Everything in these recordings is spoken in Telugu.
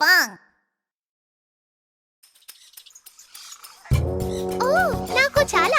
పాంగ్ ఓ oh, నాకు చాలా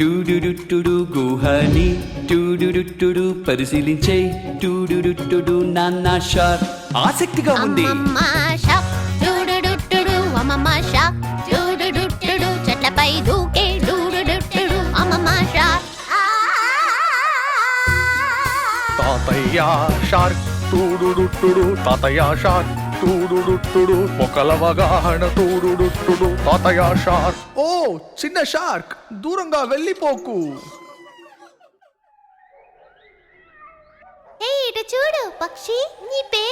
టూడుడుట్టుడు గుహని టూడుడుట్టుడు పరిశీలించే టూడుడుట్టుడు నాన్న షాక్ ఆసక్తిగా ఉంది. చెట్లపై దూకే టూడుడుట్టుడు అమ్మమ్మ తాతయ్య షార్క్ టూడుడుట్టుడు తాతయ్య షార్క్ టూడుడుట్టుడు ఒకల అవగాహన టూడుడుట్టుడు షార్క్ ఓ చిన్న షార్క్ దూరంగా వెళ్ళిపోకు ఏ ఇటు చూడు పక్షి నీ పేరేంటి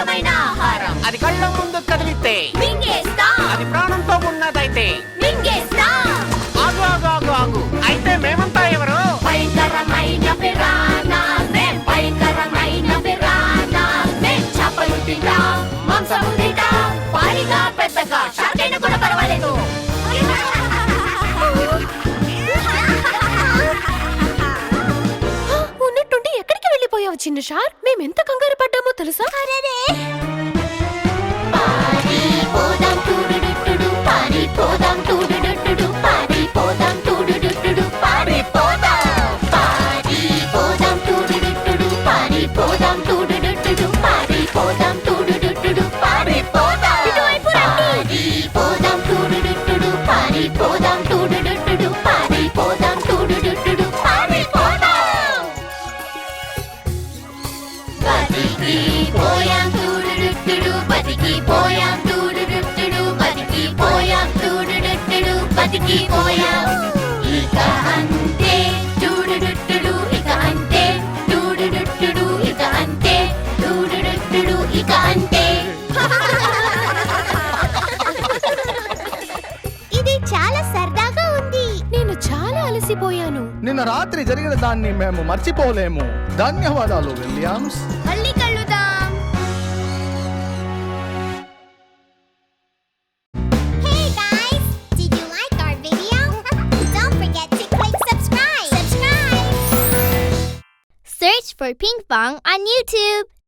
వివిధమైన ఆహారం. అది కళ్ళ ముందు కదిలితే చిన్న షార్ మేము ఎంత కంగారు పడ్డామో తెలుసా? బతికి పోయాం టూడుడుట్టుడు బతికి పోయాం టూడుడుట్టుడు బతికి పోయాం ఇక అంతే టూడుడుట్టుడు ఇక అంతే. టూడుడుట్టుడు ఇక అంతే. టూడుడుట్టుడు ఇక అంతే. ఇది చాలా సరదాగా ఉంది. నేను చాలా అలసిపోయాను. నిన్న రాత్రి జరిగిన దాన్ని మేము మర్చిపోలేము. ధన్యవాదాలు విలియమ్స్. మళ్ళీ for Ping Pong on YouTube.